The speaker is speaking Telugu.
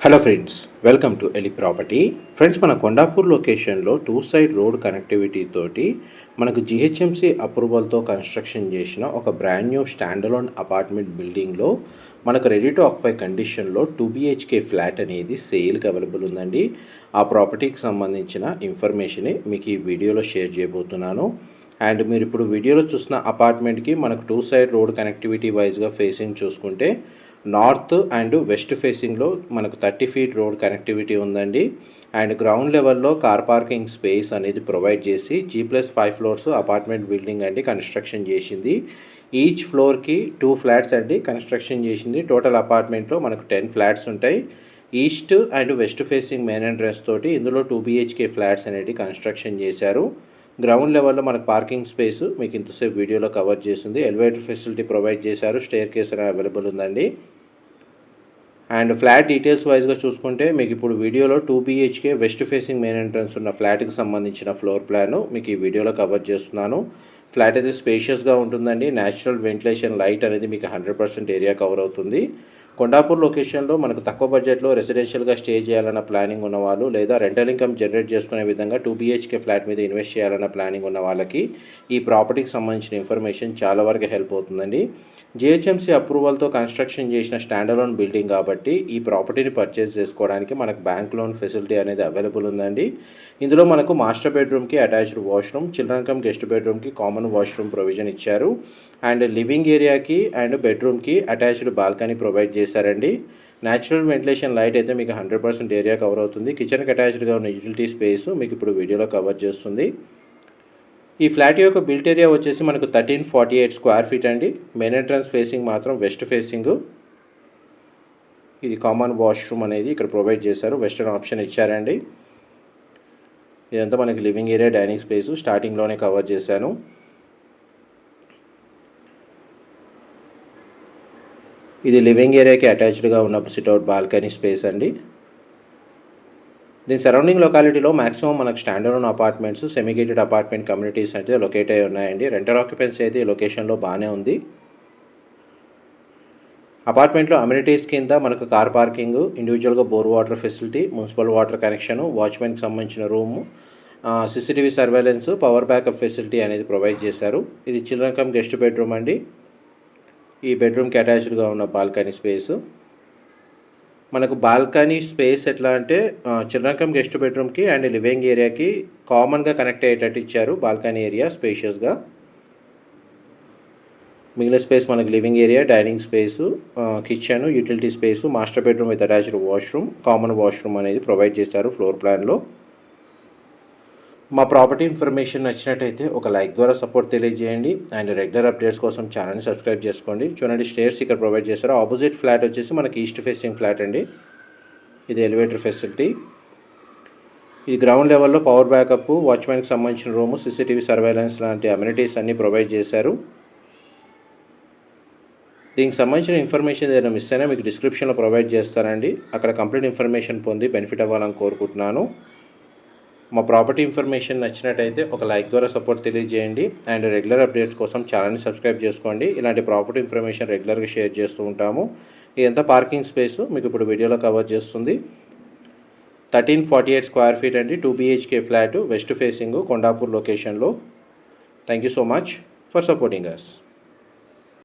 Hello friends welcome to Eli property friends మన కొండాపూర్ లొకేషన్లో టూ సైడ్ రోడ్ కనెక్టివిటీ తోటి మనకు జిహెచ్ఎంసి అప్రూవల్తో కన్స్ట్రక్షన్ చేసిన ఒక బ్రాండ్ న్యూ స్టాండలోన్ అపార్ట్మెంట్ బిల్డింగ్లో మనకు రెడీ టు ఆక్యుపై కండిషన్లో టూ బిహెచ్కే ఫ్లాట్ అనేది సేల్కి అవైలబుల్ ఉందండి. ఆ ప్రాపర్టీకి సంబంధించిన ఇన్ఫర్మేషన్ని మీకు ఈ వీడియోలో షేర్ చేయబోతున్నాను. అండ్ మీరు ఇప్పుడు వీడియోలో చూసిన అపార్ట్మెంట్కి మనకు టూ సైడ్ రోడ్ కనెక్టివిటీ వైజ్గా ఫేసింగ్ చూసుకుంటే నార్త్ అండ్ వెస్ట్ ఫేసింగ్లో మనకు థర్టీ ఫీట్ రోడ్ కనెక్టివిటీ ఉందండి. అండ్ గ్రౌండ్ లెవెల్లో కార్ పార్కింగ్ స్పేస్ అనేది ప్రొవైడ్ చేసి G plus five floors apartment building అండి కన్స్ట్రక్షన్ చేసింది. ఈచ్ ఫ్లోర్కి టూ ఫ్లాట్స్ అండి కన్స్ట్రక్షన్ చేసింది. టోటల్ అపార్ట్మెంట్లో మనకు టెన్ ఫ్లాట్స్ ఉంటాయి. East and west facing main entrance తోటి ఇందులో టూ బీహెచ్కే ఫ్లాట్స్ అనేవి కన్స్ట్రక్షన్ చేశారు. గ్రౌండ్ లెవెల్లో మనకు పార్కింగ్ స్పేస్ మీకు ఇంతసేపు వీడియోలో కవర్ చేసింది. ఎలివేటర్ ఫెసిలిటీ ప్రొవైడ్ చేశారు. స్టేర్ కేస్ అవైలబుల్ ఉందండి. అండ్ ఫ్లాట్ డీటెయిల్స్ వైజ్గా చూసుకుంటే మీకు ఇప్పుడు వీడియోలో two BHK west facing main entrance ఉన్న ఫ్లాట్కి సంబంధించిన ఫ్లోర్ ప్లాన్ మీకు ఈ వీడియోలో కవర్ చేస్తున్నాను. ఫ్లాట్ అయితే స్పేషియస్గా ఉంటుందండి. న్యాచురల్ వెంటిలేషన్ లైట్ అనేది మీకు హండ్రెడ్ పర్సెంట్ ఏరియా కవర్ అవుతుంది. కొండాపూర్ లొకేషన్లో మనకు తక్కువ బడ్జెట్లో రెసిడెన్షియల్గా స్టే చేయాలన్న ప్లానింగ్ ఉన్న వాళ్ళు లేదా రెంటల్ ఇన్కమ్ జనరేట్ చేసుకునే విధంగా టూ బీహెచ్కే ఫ్లాట్ మీద ఇన్వెస్ట్ చేయాలన్న ప్లానింగ్ ఉన్న వాళ్ళకి ఈ ప్రాపర్టీకి సంబంధించిన ఇన్ఫర్మేషన్ చాలా వరకు హెల్ప్ అవుతుందండి. జిహెచ్ఎంసీ అప్రూవల్తో కన్స్ట్రక్షన్ చేసిన స్టాండలోన్ బిల్డింగ్ కాబట్టి ఈ ప్రాపర్టీని పర్చేస్ చేసుకోవడానికి మనకు బ్యాంక్ లోన్ ఫెసిలిటీ అనేది అవైలబుల్ ఉందండి. ఇందులో మనకు మాస్టర్ బెడ్రూమ్కి attached washroom children cum guest బెడ్రూమ్కి కామన్ వాష్రూమ్ ప్రొవిజన్ ఇచ్చారు. అండ్ లివింగ్ ఏరియాకి అండ్ బెడ్రూమ్కి అటాచ్డ్ బాల్కనీ ప్రొవైడ్ చేశారండి. న్యాచురల్ వెంటిలేషన్ లైట్ అయితే మీకు హండ్రెడ్ పర్సెంట్ ఏరియా కవర్ అవుతుంది. కిచెన్కి అటాచ్డ్గా ఉన్న యూటిలిటీ స్పేస్ మీకు ఇప్పుడు వీడియోలో కవర్ చేస్తుంది. ఈ ఫ్లాట్ యొక్క బిల్ట్ ఏరియా వచ్చేసి మనకు thirteen forty eight square feet అండి. మెయిన్ ఎంట్రన్స్ ఫేసింగ్ మాత్రం వెస్ట్ ఫేసింగ్ ఇది కామన్ వాష్రూమ్ అనేది ఇక్కడ ప్రొవైడ్ చేశారు. వెస్టర్న్ ఆప్షన్ ఇచ్చారండి. ఇదంతా మనకి లివింగ్ ఏరియా డైనింగ్ స్పేస్ స్టార్టింగ్లోనే కవర్ చేశాను. ఇది లివింగ్ ఏరియాకి అటాచ్డ్గా ఉన్న సిట్అవుట్ బాల్కనీ స్పేస్ అండి. దీని సరౌండింగ్ లొకాలిటీలో మాక్సిమం మనకు standard apartments semigated apartment communities అయితే లొకేట్ అయి ఉన్నాయండి. రెంటల్ ఆక్యుపెన్సీ అయితే ఈ లొకేషన్లో బాగానే ఉంది. అపార్ట్మెంట్లో అమ్యూనిటీస్ కింద మనకు కార్ పార్కింగ్ ఇండివిజువల్గా bore water facility municipal water connection వాచ్మెన్కి సంబంధించిన room CCTV surveillance power backup facility అనేది ప్రొవైడ్ చేశారు. ఇది చిల్డ్రన్ కమ్ గెస్ట్ బెడ్రూమ్ అండి. ఈ బెడ్రూమ్కి అటాచ్డ్గా ఉన్న బాల్కనీ స్పేస్ మనకు బాల్కనీ స్పేస్ ఎట్లా అంటే చిన్నరకం గెస్ట్ బెడ్రూమ్కి అండ్ లివింగ్ ఏరియాకి కామన్గా కనెక్ట్ అయ్యేటట్టు ఇచ్చారు బాల్కనీ ఏరియా స్పేషియస్గా మిగిలిన స్పేస్ మనకు living area dining space kitchen utility space master bedroom with attached washroom common washroom అనేది ప్రొవైడ్ చేస్తారు ఫ్లోర్ ప్లాన్లో మా ప్రాపర్టీ ఇన్ఫర్మేషన్ నచ్చినట్టయితే ఒక లైక్ ద్వారా సపోర్ట్ తెలియజేయండి. అండ్ రెగ్యులర్ అప్డేట్స్ కోసం ఛానల్ని సబ్స్క్రైబ్ చేసుకోండి. చూడండి స్టేర్స్ ఇక్కడ ప్రొవైడ్ చేస్తారు ఆపోజిట్ ఫ్లాట్ వచ్చేసి మనకి ఈస్ట్ ఫేసింగ్ ఫ్లాట్ అండి. ఇది ఎలివేటర్ ఫెసిలిటీ. ఇది గ్రౌండ్ లెవెల్లో పవర్ బ్యాకప్ వాచ్మెన్కి సంబంధించిన రూము సీసీటీవీ సర్వైలెన్స్ లాంటి అమ్యూనిటీస్ అన్నీ ప్రొవైడ్ చేశారు. దీనికి సంబంధించిన ఇన్ఫర్మేషన్ ఏదైనా మిస్ అయినా మీకు డిస్క్రిప్షన్లో ప్రొవైడ్ చేస్తానండి. అక్కడ కంప్లీట్ ఇన్ఫర్మేషన్ పొంది బెనిఫిట్ అవ్వాలని కోరుకుంటున్నాను. మా ప్రాపర్టీ ఇన్ఫర్మేషన్ నచ్చినట్టయితే ఒక లైక్ ద్వారా సపోర్ట్ తెలియజేయండి. అండ్ రెగ్యులర్ అప్డేట్స్ కోసం ఛానల్ని సబ్స్క్రైబ్ చేసుకోండి. ఇలాంటి ప్రాపర్టీ ఇన్ఫర్మేషన్ రెగ్యులర్గా షేర్ చేస్తూ ఉంటాము. ఇదంతా పార్కింగ్ స్పేస్ మీకు ఇప్పుడు వీడియోలో కవర్ చేస్తుంది. Thirteen forty eight square feet అండి. Two BHK flat west facing Kondapur లొకేషన్లో. Thank you so much for supporting us